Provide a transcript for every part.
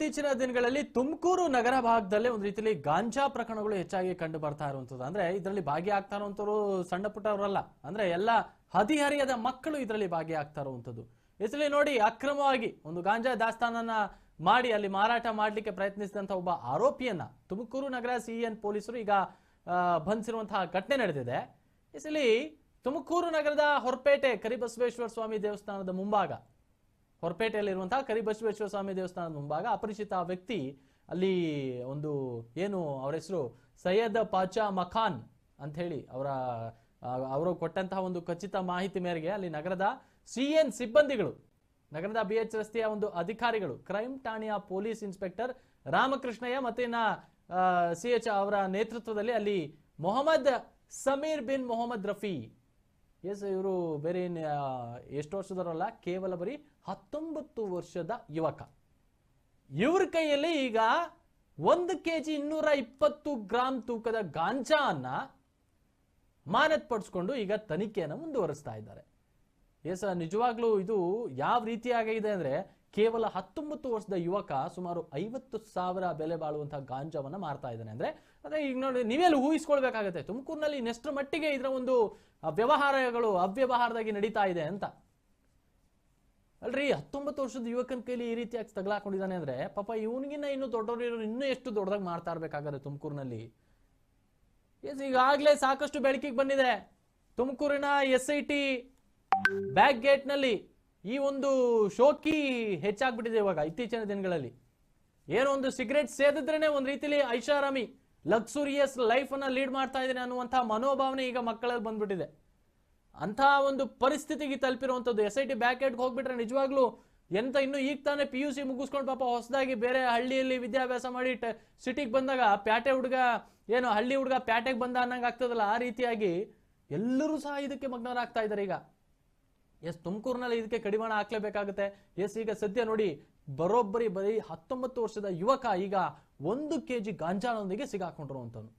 ಇತ್ತೀಚಿನ ದಿನಗಳಲ್ಲಿ ತುಮಕೂರು ನಗರ ಭಾಗದಲ್ಲೇ ಒಂದು ರೀತಿಯಲ್ಲಿ ಗಾಂಜಾ ಪ್ರಕರಣಗಳು ಹೆಚ್ಚಾಗಿ ಕಂಡು ಬರ್ತಾ ಇರುವಂತದ್ದು ಅಂದ್ರೆ ಇದರಲ್ಲಿ ಭಾಗಿಯಾಗ್ತಾ ಇರುವಂತವ್ರು ಸಣ್ಣ ಪುಟ್ಟವರಲ್ಲ. ಅಂದ್ರೆ ಎಲ್ಲ ಹದಿಹರಿಯದ ಮಕ್ಕಳು ಇದರಲ್ಲಿ ಭಾಗಿಯಾಗ್ತಾ ಇರುವಂತದ್ದು ಇದರಲ್ಲಿ ನೋಡಿ ಅಕ್ರಮವಾಗಿ ಒಂದು ಗಾಂಜಾ ದಾಸ್ತಾನನ್ನ ಮಾಡಿ ಅಲ್ಲಿ ಮಾರಾಟ ಮಾಡಲಿಕ್ಕೆ ಪ್ರಯತ್ನಿಸಿದಂತ ಒಬ್ಬ ಆರೋಪಿಯನ್ನ ತುಮಕೂರು ನಗರ ಸಿಎನ್ ಪೊಲೀಸರು ಈಗ ಬಂಧಿಸಿರುವಂತಹ ಘಟನೆ ನಡೆದಿದೆ. ಇದರಲ್ಲಿ ತುಮಕೂರು ನಗರದ ಹೊರಪೇಟೆ ಕರಿಬಸವೇಶ್ವರ ಸ್ವಾಮಿ ದೇವಸ್ಥಾನದ ಮುಂಭಾಗ ಹೊರಪೇಟೆಯಲ್ಲಿರುವಂತಹ ಕರಿಬಸವೇಶ್ವರ ಸ್ವಾಮಿ ದೇವಸ್ಥಾನದ ಮುಂಭಾಗ ಅಪರಿಚಿತ ವ್ಯಕ್ತಿ ಅಲ್ಲಿ ಒಂದು ಏನು ಅವರ ಹೆಸರು ಸೈಯದ್ ಪಾಚಾ ಮಖಾನ್ ಅಂತ ಹೇಳಿ ಅವರ ಅವರು ಕೊಟ್ಟಂತಹ ಒಂದು ಖಚಿತ ಮಾಹಿತಿ ಮೇರೆಗೆ ಅಲ್ಲಿ ನಗರದ ಸಿಎನ್ ಸಿಬ್ಬಂದಿಗಳು, ನಗರದ ಬಿ ಎಚ್ ರಸ್ತೆಯ ಒಂದು ಅಧಿಕಾರಿಗಳು, ಕ್ರೈಮ್ ಠಾಣೆಯ ಪೊಲೀಸ್ ಇನ್ಸ್ಪೆಕ್ಟರ್ ರಾಮಕೃಷ್ಣಯ್ಯ ಮತ್ತೆ ಇನ್ನ ಸಿ ಎಚ್ ಅವರ ನೇತೃತ್ವದಲ್ಲಿ ಅಲ್ಲಿ ಮೊಹಮ್ಮದ್ ಸಮೀರ್ ಬಿನ್ ಮೊಹಮ್ಮದ್ ರಫಿ ಎಸ್ ಇವರು ಬೇರೆ ಎಷ್ಟು ವರ್ಷದವರಲ್ಲ? ಕೇವಲ ಬರೀ ಹತ್ತೊಂಬತ್ತು ವರ್ಷದ ಯುವಕ. ಇವ್ರ ಕೈಯಲ್ಲಿ ಈಗ ಒಂದು ಕೆ ಜಿ ಇನ್ನೂರ ಇಪ್ಪತ್ತು ಗ್ರಾಂ ತೂಕದ ಗಾಂಜಾ ಅನ್ನ ಮಾನತ್ಪಡಿಸ್ಕೊಂಡು ಈಗ ತನಿಖೆಯನ್ನು ಮುಂದುವರಿಸ್ತಾ ಇದ್ದಾರೆ. ಎಸ್ ನಿಜವಾಗ್ಲೂ ಇದು ಯಾವ ರೀತಿಯಾಗಿದೆ ಅಂದ್ರೆ ಕೇವಲ ಹತ್ತೊಂಬತ್ತು ವರ್ಷದ ಯುವಕ ಸುಮಾರು ಐವತ್ತು ಸಾವಿರ ಬೆಲೆ ಬಾಳುವಂತಹ ಗಾಂಜಾವನ್ನ ಮಾರ್ತಾ ಇದ್ದಾನೆ ಅಂದ್ರೆ, ಅದೇ ಈಗ ನೋಡಿ, ನೀವೆಲ್ಲ ಊಹಿಸ್ಕೊಳ್ಬೇಕಾಗತ್ತೆ? ತುಮಕೂರಿನಲ್ಲಿ ನೆಷ್ಟ್ರ ಮಟ್ಟಿಗೆ ಇದರ ಒಂದು ವ್ಯವಹಾರಗಳು ಅವ್ಯವಹಾರದಾಗಿ ನಡೀತಾ ಇದೆ ಅಂತ. ಅಲ್ರಿ, ಹತ್ತೊಂಬತ್ತು ವರ್ಷದ ಯುವಕನ ಕೈಲಿ ಈ ರೀತಿಯಾಗಿ ತಗಲಾಕೊಂಡಿದ್ದಾನೆ ಅಂದ್ರೆ, ಪಾಪ ಇವನಿಗಿನ್ನ ಇನ್ನು ದೊಡ್ಡವರು ಇನ್ನೂ ಎಷ್ಟು ದೊಡ್ಡದಾಗಿ ಮಾಡ್ತಾ ಇರ್ಬೇಕಾಗತ್ತೆ ತುಮಕೂರಿನಲ್ಲಿ? ಈಗಾಗಲೇ ಸಾಕಷ್ಟು ಬೆಳಕಿಗೆ ಬಂದಿದೆ. ತುಮಕೂರಿನ ಎಸ್ ಐ ಟಿ ಬ್ಯಾಕ್ ಗೇಟ್ನಲ್ಲಿ ಈ ಒಂದು ಶೋಕಿ ಹೆಚ್ಚಾಗ್ಬಿಟ್ಟಿದೆ ಇವಾಗ ಇತ್ತೀಚಿನ ದಿನಗಳಲ್ಲಿ. ಏನೋ ಒಂದು ಸಿಗರೇಟ್ ಸೇದಿದ್ರೇನೆ ಒಂದು ರೀತಿಲಿ ಐಷಾರಾಮಿ ಲಕ್ಸುರಿಯಸ್ ಲೈಫ್ ಅನ್ನ ಲೀಡ್ ಮಾಡ್ತಾ ಇದ್ದೇನೆ ಅನ್ನುವಂಥ ಮನೋಭಾವನೆ ಈಗ ಮಕ್ಕಳಲ್ಲಿ ಬಂದ್ಬಿಟ್ಟಿದೆ. ಅಂಥ ಒಂದು ಪರಿಸ್ಥಿತಿಗೆ ತಲುಪಿರುವಂಥದ್ದು ಎಸ್ ಐ ಟಿ ಬ್ಯಾಕ್ ಗೇಟ್ಗೆ ಹೋಗ್ಬಿಟ್ರೆ ನಿಜವಾಗ್ಲೂ ಎಂತ ಇನ್ನು ಈಗ ತಾನೇ ಪಿ ಯು ಸಿ ಮುಗಿಸ್ಕೊಂಡು ಪಾಪ ಹೊಸದಾಗಿ ಬೇರೆ ಹಳ್ಳಿಯಲ್ಲಿ ವಿದ್ಯಾಭ್ಯಾಸ ಮಾಡಿ ಸಿಟಿಗೆ ಬಂದಾಗ ಪ್ಯಾಟೆ ಹುಡುಗ ಏನು ಹಳ್ಳಿ ಹುಡುಗ ಪ್ಯಾಟೆಗೆ ಬಂದ ಅನ್ನಂಗೆ ಆಗ್ತದಲ್ಲ ಆ ರೀತಿಯಾಗಿ ಎಲ್ಲರೂ ಸಹ ಇದಕ್ಕೆ ಮಗ್ನರಾಗ್ತಾ ಇದ್ದಾರೆ ಈಗ. ಎಸ್ ತುಮಕೂರಿನಲ್ಲಿ ಇದಕ್ಕೆ ಕಡಿವಾಣ ಹಾಕ್ಲೇಬೇಕಾಗುತ್ತೆ. ಎಸ್, ಈಗ ಸದ್ಯ ನೋಡಿ, ಬರೋಬ್ಬರಿ ಬರೀ ಹತ್ತೊಂಬತ್ತು ವರ್ಷದ ಯುವಕ ಈಗ ಒಂದು ಕೆ ಜಿ ಗಾಂಜಾನೊಂದಿಗೆ ಸಿಗಾಕೊಂಡಿರುವಂಥದ್ದು.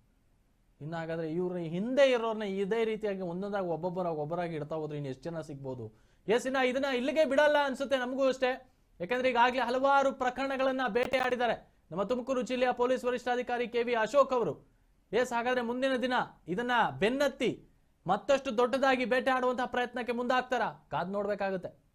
ಇನ್ನು ಹಾಗಾದ್ರೆ ಇವ್ರ ಹಿಂದೆ ಇರೋರ್ನ ಇದೇ ರೀತಿಯಾಗಿ ಒಂದೊಂದಾಗಿ ಒಬ್ಬೊಬ್ಬರಾಗಿ ಒಬ್ಬರಾಗಿ ಇಡ್ತಾ ಹೋದ್ರೆ ಇನ್ನು ಎಷ್ಟು ಜನ ಸಿಗ್ಬೋದು? ಎಸ್, ಇನ್ನ ಇದನ್ನ ಇಲ್ಲಿಗೆ ಬಿಡಲ್ಲ ಅನ್ಸುತ್ತೆ ನಮಗೂ ಅಷ್ಟೇ. ಯಾಕಂದ್ರೆ ಈಗಾಗಲೇ ಹಲವಾರು ಪ್ರಕರಣಗಳನ್ನ ಬೇಟೆಯಾಡಿದ್ದಾರೆ ನಮ್ಮ ತುಮಕೂರು ಜಿಲ್ಲೆಯ ಪೊಲೀಸ್ ವರಿಷ್ಠಾಧಿಕಾರಿ ಕೆ ವಿ ಅಶೋಕ್ ಅವರು. ಎಸ್, ಹಾಗಾದ್ರೆ ಮುಂದಿನ ದಿನ ಇದನ್ನ ಬೆನ್ನತ್ತಿ ಮತ್ತಷ್ಟು ದೊಡ್ಡದಾಗಿ ಬೇಟೆ ಆಡುವಂತಹ ಪ್ರಯತ್ನಕ್ಕೆ ಮುಂದಾಗ್ತಾರ? ಕಾದ್ ನೋಡ್ಬೇಕಾಗುತ್ತೆ.